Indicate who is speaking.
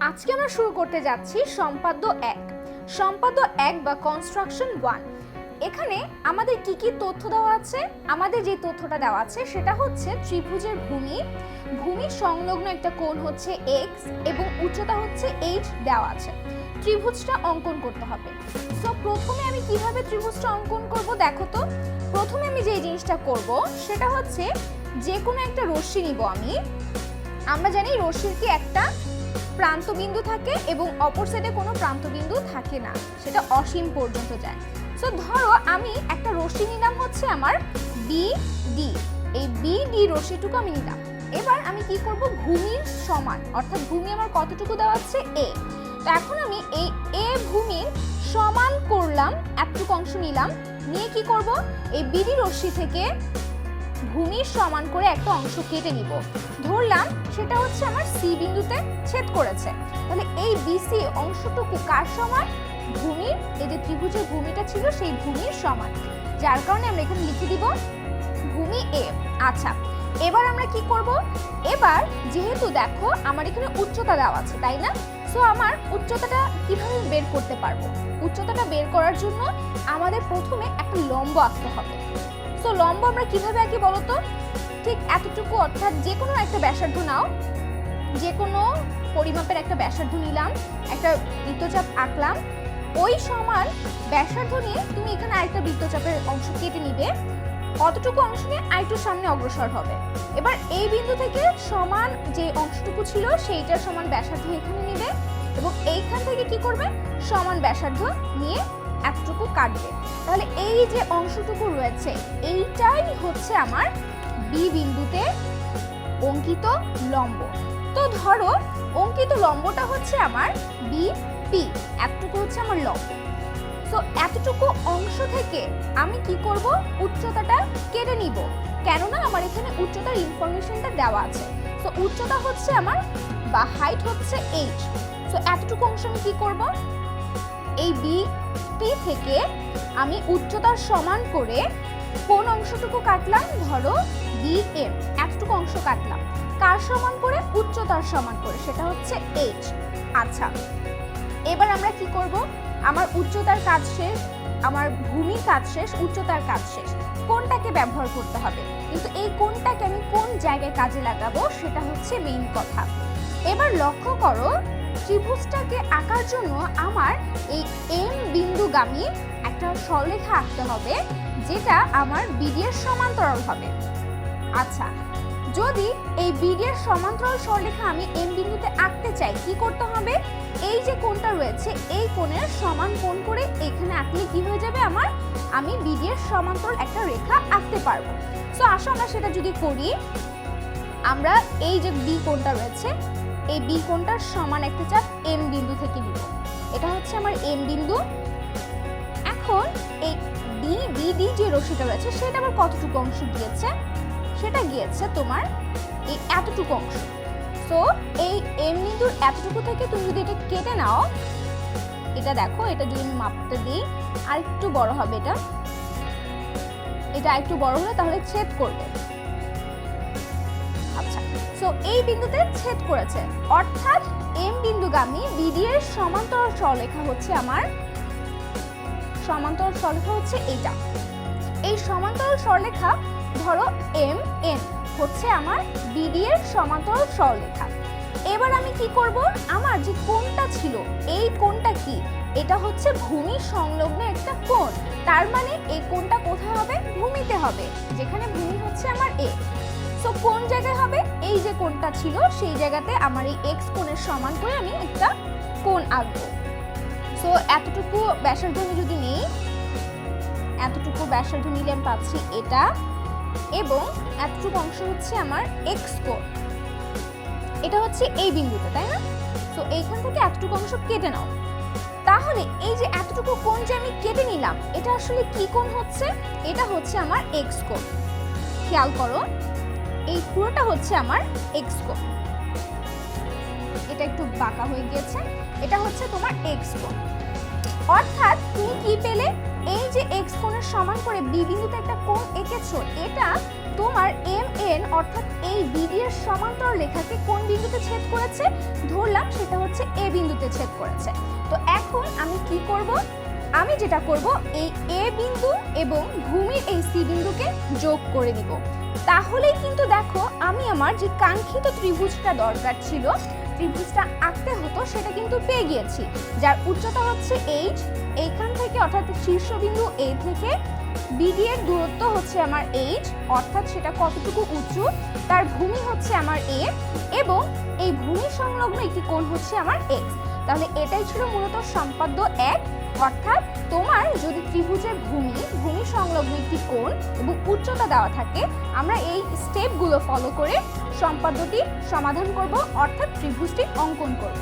Speaker 1: আজকে আমরা শুরু করতে যাচ্ছি সম্পাদ্য এক। সম্পাদ্য এক বা কনস্ট্রাকশন ওয়ান এখানে আমাদের কি কি তথ্য দেওয়া আছে? আমাদের যে তথ্যটা দেওয়া আছে সেটা হচ্ছে ত্রিভুজের ভূমি। ভূমি সংলগ্ন একটা কোণ হচ্ছে এক্স এবং উচ্চতা হচ্ছে এইচ দেওয়া আছে। ত্রিভুজটা অঙ্কন করতে হবে। সো প্রথমে আমি কীভাবে ত্রিভুজটা অঙ্কন করব দেখো তো। প্রথমে আমি যে জিনিসটা করব সেটা হচ্ছে যে কোনো একটা রশ্মি নিব আমি। আমরা জানি রশ্মির কি একটা প্রান্তবিন্দু থাকে এবং অপর সাইডে কোনো প্রান্তবিন্দু থাকে না। সেটা অসীম পর্যন্ত যায়। সো ধরো আমি একটা রশ্মি নিলাম হচ্ছে আমার বি ডি এই বি ডি রশ্মিটুকু আমি নিলাম। এবার আমি কি করব? ভূমির সমান। অর্থাৎ ভূমি আমার কতটুকু দেওয়া হচ্ছে এ তো এখন আমি এই এ ভূমির সমান করলাম এতটুকু অংশ নিলাম। নিয়ে কি করব? এই বিডি রশ্মি থেকে ভূমির সমান করে একটা অংশ কেটে নিব। ধরলাম সেটা হচ্ছে আমার সি বিন্দুতে ছেদ করেছে। তাহলে এই বিসি অংশটুকু কার সমান? ভূমির, এই যে ত্রিভুজের ভূমিটা ছিল সেই ভূমির সমান। যার কারণে আমরা এখানে লিখে দিব ভূমি এ আচ্ছা এবার আমরা কি করব? এবার যেহেতু দেখো আমার এখানে উচ্চতা দেওয়া আছে, তাই না? সো আমার উচ্চতাটা কীভাবে বের করতে পারব? উচ্চতাটা বের করার জন্য আমাদের প্রথমে একটা লম্ব আঁকতে হবে। সো লম্ব আমরা কীভাবে আঁকি বলো তো ঠিক এতটুকু, অর্থাৎ যে কোনো একটা ব্যাসার্ধ নাও। যে কোনো পরিমাপের একটা ব্যাসার্ধ নিলাম, একটা বৃত্তচাপ আঁকলাম। ওই সমান ব্যাসার্ধ নিয়ে তুমি এখানে আরেকটা বৃত্তচাপের অংশ কেটে নিবে। অতটুকু অংশ নিয়ে আরেকটু সামনে অগ্রসর হবে। এবার এই বিন্দু থেকে সমান যে অংশটুকু ছিল, সেইটার সমান ব্যাসার্ধ এখানে নিবে এবং এইখান থেকে কি করবে? সমান ব্যাসার্ধ নিয়ে এতটুকু কাটবে। তাহলে এই যে অংশটুকু রয়েছে, এইটাই হচ্ছে আমার বি বিন্দুতে অঙ্কিত লম্ব। তো ধরো, অঙ্কিত লম্বটা হচ্ছে আমার বি পি এতটুকু হচ্ছে আমার লম্ব। সো এতটুকু অংশ থেকে আমি কি করব? উচ্চতাটা কেটে নিব। কেননা আমার এখানে উচ্চতার ইনফরমেশনটা দেওয়া আছে। সো উচ্চতা হচ্ছে আমার বা হাইট হচ্ছে এইচ সো এতটুকু অংশ আমি কী করব? এই বি পি থেকে আমি উচ্চতার সমান করে কোন অংশটুকু কাটলাম? ধরো বি এম এতটুকু অংশ কাটলাম। কার সমান করে? উচ্চতার সমান করে, সেটা হচ্ছে এইচ আচ্ছা এবার আমরা কি করব? আমার উচ্চতার কাজ শেষ, আমার ভূমির কাজ শেষ, উচ্চতার কাজ শেষ। কোনটাকে ব্যবহার করতে হবে? কিন্তু এই কোনটাকে আমি কোন জায়গায় কাজে লাগাবো? সেটা হচ্ছে মেইন কথা। এবার লক্ষ্য করো ত্রিভুজটাকে আঁকার জন্য আমার এই এম বিন্দুগামী একটা সরলরেখা আঁকতে হবে, যেটা আমার বিডি এর সমান্তরাল হবে। আচ্ছা যদি এই বিডি এর সমান্তরাল সরলরেখা আমি এম বিন্দুতে আঁকতে চাই, কি করতে হবে? এই যে কোণটা রয়েছে, এই কোণের সমান কোণ করে এখানে আঁকলে কি হয়ে যাবে আমার? আমি বিডি এর সমান্তরাল একটা রেখা আঁকতে পারব। সো আসো আমরা সেটা যদি করি, আমরা এই যে বি কোণটা রয়েছে এই বি কোণটার সমান একটা চাপ এম বিন্দু থেকে নিব এটা হচ্ছে আমার এম বিন্দু। এখন এই ডি ডি ডি যে রশিটা রয়েছে, সেটা আমার কতটুকু অংশ গিয়েছে? সেটা গিয়েছে তোমার এই এতটুকু অংশ। সো এই এম বিন্দুর এতটুকু থেকে তুমি যদি এটা কেটে নাও, এটা দেখো, এটা যদি মাপতে দিই আর একটু বড় হবে এটা। এটা একটু বড় হলে তাহলে ছেদ করবে। আচ্ছা। সো এই বিন্দুতে ছেদ করেছে। অর্থাৎ এম বিন্দুগামী বিডি এর সমান্তরাল সরলরেখা হচ্ছে আমার সমান্তরাল সরলরেখা হচ্ছে এইটা। এই সমান্তরাল সরলরেখা ধরো এম এন হচ্ছে আমার বিডি এর সমান্তরাল সরলরেখা এবার আমি কি করব? আমার যে কোণটা ছিল, এই কোণটা কি? এটা হচ্ছে ভূমি সংলগ্ন একটা কোণ। তার মানে এই কোণটা কোথায় হবে? ভূমিতে হবে, যেখানে ভূমি হচ্ছে আমার এ সো কোন জায়গায় হবে? যে কোণটা ছিল, সেই জায়গাতে আমার এই এক্স কোণের সমান করে আমি একটা কোণ আঁকবো। সো এতটুকু ব্যাসার্ধ যদি নিই, এতটুকু ব্যাসার্ধ নিলে আমি পাচ্ছি এটা এবং এতটুকু অংশ হচ্ছে আমার এক্স কোণ। এটা হচ্ছে এই বিন্দুতে, তাই না? তো এইখান থেকে এতটুকু অংশ কেটে নাও। তাহলে এই যে এতটুকু কোণ যে আমি কেটে নিলাম, এটা আসলে কি কোণ হচ্ছে? এটা হচ্ছে আমার এক্স কোণ। খেয়াল করো এই পুরোটা হচ্ছে আমার এক্স কোণ এটা একটু বাঁকা হয়ে গিয়েছে। এটা হচ্ছে তোমার এক্স কোণ অর্থাৎ তুমি কি পেলে? এই যে এক্স কোণের সমান করে বি বিন্দুতে একটা কোণ এঁকেছো, এটা তোমার এম এন অর্থাৎ এই বিডি এর সমান্তর রেখাকে কোন বিন্দুতে ছেদ করেছে? ধরলাম সেটা হচ্ছে এ বিন্দুতে ছেদ করেছে। তো এখন আমি কি করব? আমি যেটা করব, এই এ বিন্দু এবং ভূমির এই সি বিন্দুকে যোগ করে দিব। তাহলেই কিন্তু দেখো, আমি আমার যে কাঙ্ক্ষিত ত্রিভুজটা দরকার ছিল, ত্রিভুজটা আঁকতে হতো, সেটা কিন্তু পেয়ে গিয়েছি। যার উচ্চতা হচ্ছে এইচ, এইখান থেকে অর্থাৎ শীর্ষবিন্দু এ থেকে বিডি এর দূরত্ব হচ্ছে আমার এইচ, অর্থাৎ সেটা কতটুকু উঁচু, তার ভূমি হচ্ছে আমার এ, এবং এই ভূমি সংলগ্ন একটি কোণ হচ্ছে আমার এক্স। তাহলে এটাই ছিল মূলত সম্পাদ্য এক। অর্থাৎ তোমার যদি ত্রিভুজের ভূমি ভূমি সংলগ্ন একটি কোণ এবং উচ্চতা দেওয়া থাকে, আমরা এই স্টেপগুলো ফলো করে সম্পাদ্যটি সমাধান করব, অর্থাৎ ত্রিভুজটি অঙ্কন করব।